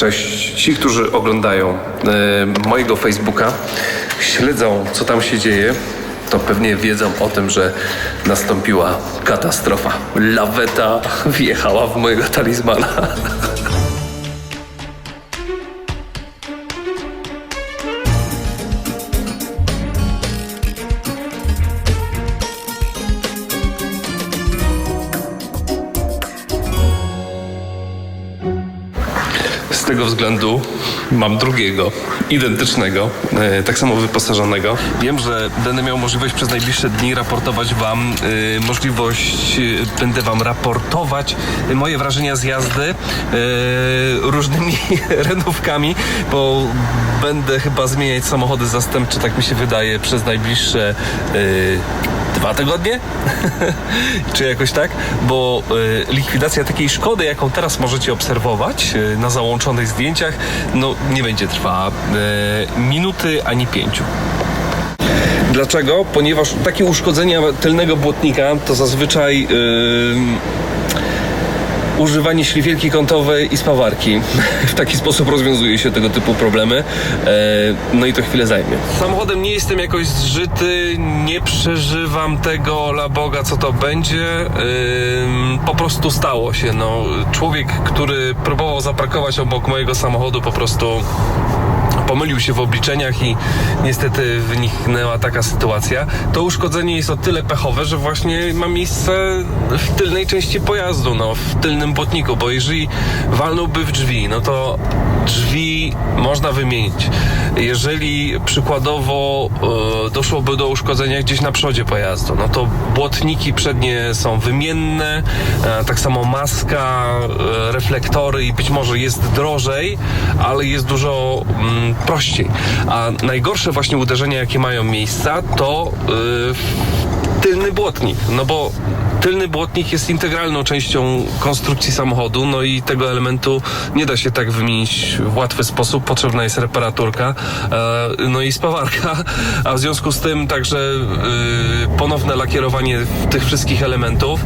Cześć. Ci, którzy oglądają e, mojego Facebooka, śledzą, co tam się dzieje, to pewnie wiedzą o tym, że nastąpiła katastrofa. Laweta wjechała w mojego talizmana. tego względu mam drugiego, identycznego, e, tak samo wyposażonego. Wiem, że będę miał możliwość przez najbliższe dni raportować Wam e, możliwość, e, będę Wam raportować moje wrażenia z jazdy różnymi renówkami, bo będę chyba zmieniać samochody zastępcze, tak mi się wydaje, przez najbliższe dwa tygodnie? Czy jakoś tak? Bo e, likwidacja takiej szkody, jaką teraz możecie obserwować e, na załączonych zdjęciach, no nie będzie trwała e, minuty ani pięciu. Dlaczego? Ponieważ takie uszkodzenia tylnego błotnika to zazwyczaj używanie szlifierki kątowej i spawarki. W taki sposób rozwiązuje się tego typu problemy. E, no i to chwilę zajmie. Samochodem nie jestem jakoś zżyty, nie przeżywam tego, la Boga, co to będzie. Po prostu stało się. No, człowiek, który próbował zaparkować obok mojego samochodu, po prostu pomylił się w obliczeniach i niestety wyniknęła taka sytuacja. To uszkodzenie jest o tyle pechowe, że właśnie ma miejsce w tylnej części pojazdu, no, w tylnym błotniku, bo jeżeli walnąłby w drzwi, no to drzwi można wymienić. Jeżeli przykładowo e, doszłoby do uszkodzenia gdzieś na przodzie pojazdu, no to błotniki przednie są wymienne, e, tak samo maska, e, reflektory i być może jest drożej, ale jest dużo mm, prościej. A najgorsze właśnie uderzenia, jakie mają miejsca, to yy, tylny błotnik, no bo tylny błotnik jest integralną częścią konstrukcji samochodu, no i tego elementu nie da się tak wymienić w łatwy sposób. Potrzebna jest reparaturka, e, no i spawarka, a w związku z tym także y, ponowne lakierowanie tych wszystkich elementów.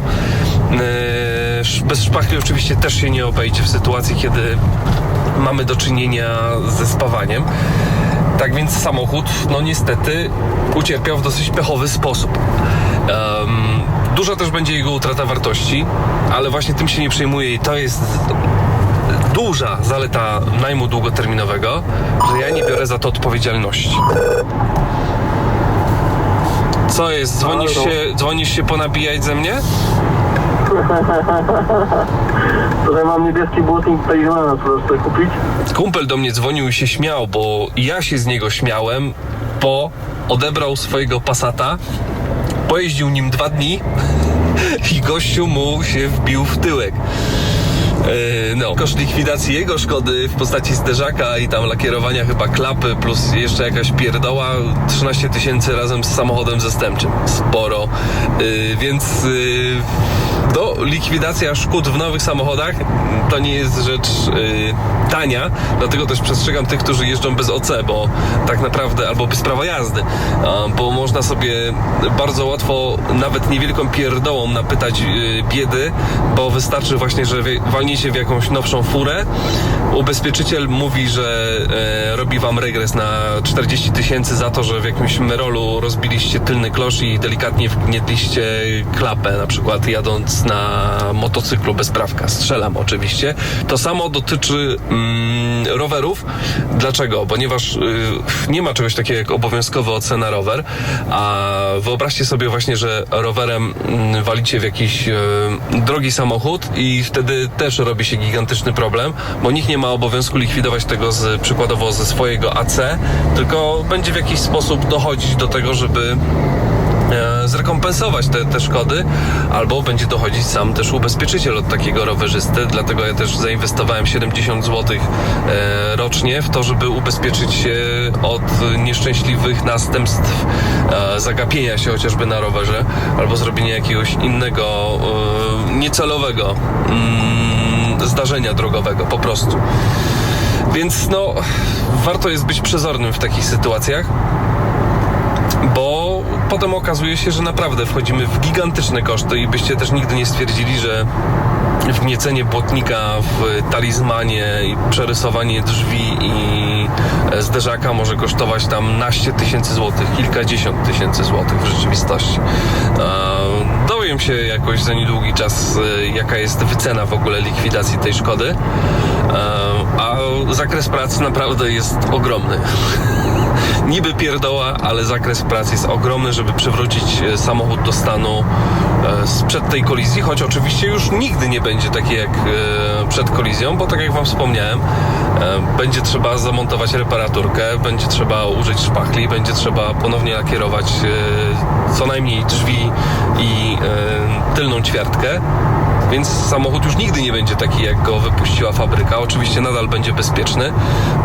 Sz- bez szpachli oczywiście też się nie obejdzie w sytuacji, kiedy mamy do czynienia ze spawaniem. Tak więc samochód, no niestety, ucierpiał w dosyć pechowy sposób. Em, duża też będzie jego utrata wartości, ale właśnie tym się nie przejmuję i to jest duża zaleta najmu długoterminowego, że ja nie biorę za to odpowiedzialności. Co jest? Dzwonisz się, dzwonisz się ponabijać ze mnie? Tutaj mam niebieski błotnik Tejzmana, co chcę kupić. Kumpel do mnie dzwonił i się śmiał, bo ja się z niego śmiałem, bo odebrał swojego Passata, pojeździł nim dwa dni i gościu mu się wbił w tyłek. Yy, No, koszt likwidacji jego szkody w postaci zderzaka i tam lakierowania chyba klapy plus jeszcze jakaś pierdoła 13 tysięcy razem z samochodem zastępczym. Sporo. Yy, Więc yy, no, likwidacja szkód w nowych samochodach to nie jest rzecz tania, dlatego też przestrzegam tych, którzy jeżdżą bez OC, bo tak naprawdę, albo bez prawa jazdy, bo można sobie bardzo łatwo nawet niewielką pierdołą napytać biedy, bo wystarczy właśnie, że walniecie w jakąś nowszą furę, ubezpieczyciel mówi, że e, robi wam regres na 40 tysięcy za to, że w jakimś merolu rozbiliście tylny klosz i delikatnie wgnietliście klapę, na przykład jadąc na motocyklu bez prawka. Strzelam oczywiście. To samo dotyczy mm, rowerów. Dlaczego? Ponieważ y, nie ma czegoś takiego jak obowiązkowy OC na rower, a wyobraźcie sobie właśnie, że rowerem mm, walicie w jakiś y, drogi samochód i wtedy też robi się gigantyczny problem, bo nikt nie ma obowiązku likwidować tego z, przykładowo ze swojego AC, tylko będzie w jakiś sposób dochodzić do tego, żeby zrekompensować te, te szkody, albo będzie dochodzić sam też ubezpieczyciel od takiego rowerzysty, dlatego ja też zainwestowałem 70 zł e, rocznie w to, żeby ubezpieczyć się od nieszczęśliwych następstw e, zagapienia się chociażby na rowerze, albo zrobienia jakiegoś innego e, niecelowego mm, zdarzenia drogowego po prostu. Więc no, warto jest być przezornym w takich sytuacjach bo potem okazuje się, że naprawdę wchodzimy w gigantyczne koszty i byście też nigdy nie stwierdzili, że wgniecenie błotnika w talizmanie i przerysowanie drzwi i e, zderzaka może kosztować tam naście tysięcy złotych, kilkadziesiąt tysięcy złotych w rzeczywistości. E, Dowiem się jakoś za niedługi czas, e, jaka jest wycena w ogóle likwidacji tej szkody, a zakres pracy naprawdę jest ogromny. Niby pierdoła, ale zakres pracy jest ogromny, żeby przywrócić e, samochód do stanu e, sprzed tej kolizji, choć oczywiście już nigdy nie będzie taki jak e, przed kolizją, bo tak jak Wam wspomniałem, będzie trzeba zamontować reparaturkę, będzie trzeba użyć szpachli, będzie trzeba ponownie lakierować co najmniej drzwi i tylną ćwiartkę. Więc samochód już nigdy nie będzie taki, jak go wypuściła fabryka. Oczywiście nadal będzie bezpieczny,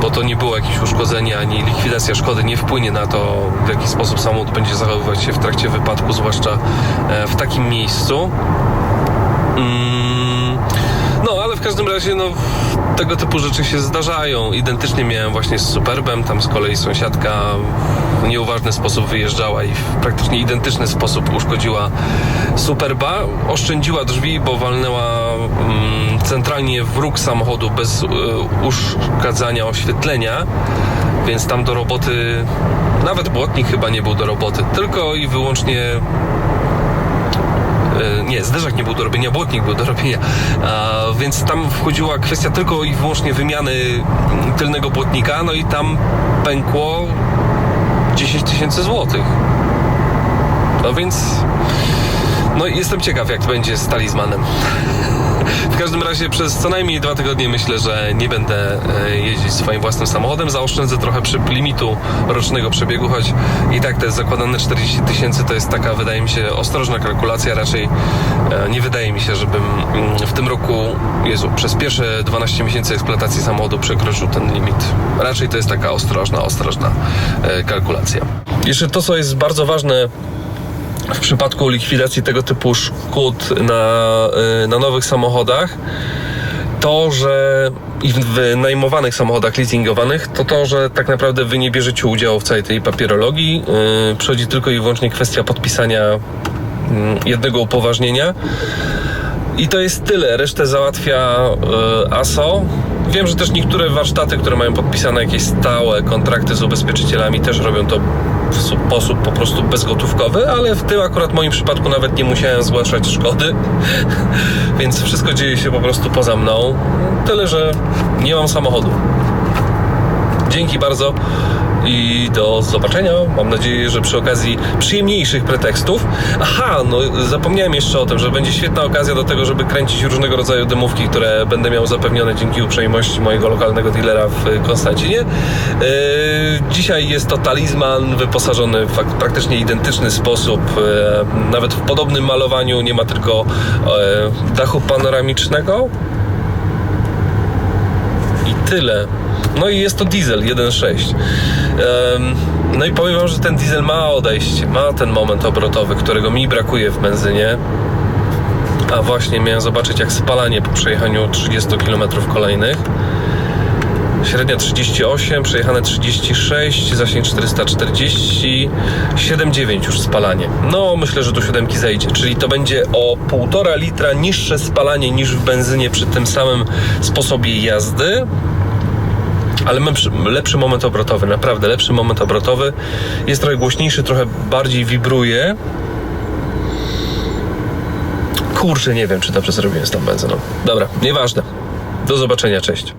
bo to nie było jakieś uszkodzenie, ani likwidacja szkody nie wpłynie na to, w jaki sposób samochód będzie zachowywać się w trakcie wypadku, zwłaszcza e, w takim miejscu. Mm, No, ale w każdym razie, no, tego typu rzeczy się zdarzają. Identycznie miałem właśnie z Superbem, tam z kolei sąsiadka w nieuważny sposób wyjeżdżała i w praktycznie identyczny sposób uszkodziła Superba. Oszczędziła drzwi, bo walnęła mm, centralnie w róg samochodu bez y, uszkadzania oświetlenia, więc tam do roboty, nawet błotnik chyba nie był do roboty, tylko i wyłącznie nie, zderzak nie był do robienia, błotnik był do robienia, więc tam wchodziła kwestia tylko i wyłącznie wymiany tylnego błotnika, no i tam pękło 10 tysięcy złotych. No więc, no jestem ciekaw, jak to będzie z talizmanem. W każdym razie przez co najmniej dwa tygodnie myślę, że nie będę e, jeździć swoim własnym samochodem. Zaoszczędzę trochę przy limitu rocznego przebiegu, choć i tak jest zakładane 40 tysięcy. To jest taka, wydaje mi się, ostrożna kalkulacja. Raczej e, nie wydaje mi się, żebym mm, w tym roku, Jezu, przez pierwsze 12 miesięcy eksploatacji samochodu przekroczył ten limit. Raczej to jest taka ostrożna, ostrożna e, kalkulacja. Jeszcze to, co jest bardzo ważne w przypadku likwidacji tego typu szkód na, y, na nowych samochodach, to, że i w wynajmowanych samochodach leasingowanych, to to, że tak naprawdę wy nie bierzecie udziału w całej tej papierologii. Yy, przychodzi tylko i wyłącznie kwestia podpisania mm, jednego upoważnienia. I to jest tyle. Resztę załatwia y, ASO. Wiem, że też niektóre warsztaty, które mają podpisane jakieś stałe kontrakty z ubezpieczycielami, też robią to sposób po prostu bezgotówkowy, ale w tym akurat moim przypadku nawet nie musiałem zgłaszać szkody, więc wszystko dzieje się po prostu poza mną. Tyle, że nie mam samochodu. Dzięki bardzo i do zobaczenia. Mam nadzieję, że przy okazji przyjemniejszych pretekstów. Aha, no zapomniałem jeszcze o tym, że będzie świetna okazja do tego, żeby kręcić różnego rodzaju dymówki, które będę miał zapewnione dzięki uprzejmości mojego lokalnego dealera w Konstancinie. Yy, dzisiaj jest to talizman wyposażony w praktycznie identyczny sposób. Yy, nawet w podobnym malowaniu nie ma tylko yy, dachu panoramicznego. I tyle. No i jest to diesel 1.6. Em, No i powiem wam, że ten diesel ma odejście, ma ten moment obrotowy, którego mi brakuje w benzynie. A właśnie miałem zobaczyć jak spalanie po przejechaniu 30 km kolejnych. Średnia 38, przejechane 36, zasięg 440, 7,9 już spalanie. No, myślę, że do siódemki zejdzie, czyli to będzie o 1,5 litra niższe spalanie niż w benzynie przy tym samym sposobie jazdy. Ale lepszy, moment obrotowy, naprawdę lepszy moment obrotowy. Jest trochę głośniejszy, trochę bardziej wibruje. Kurczę, nie wiem, czy dobrze zrobiłem z tą benzyną. Dobra, nieważne. Do zobaczenia, cześć.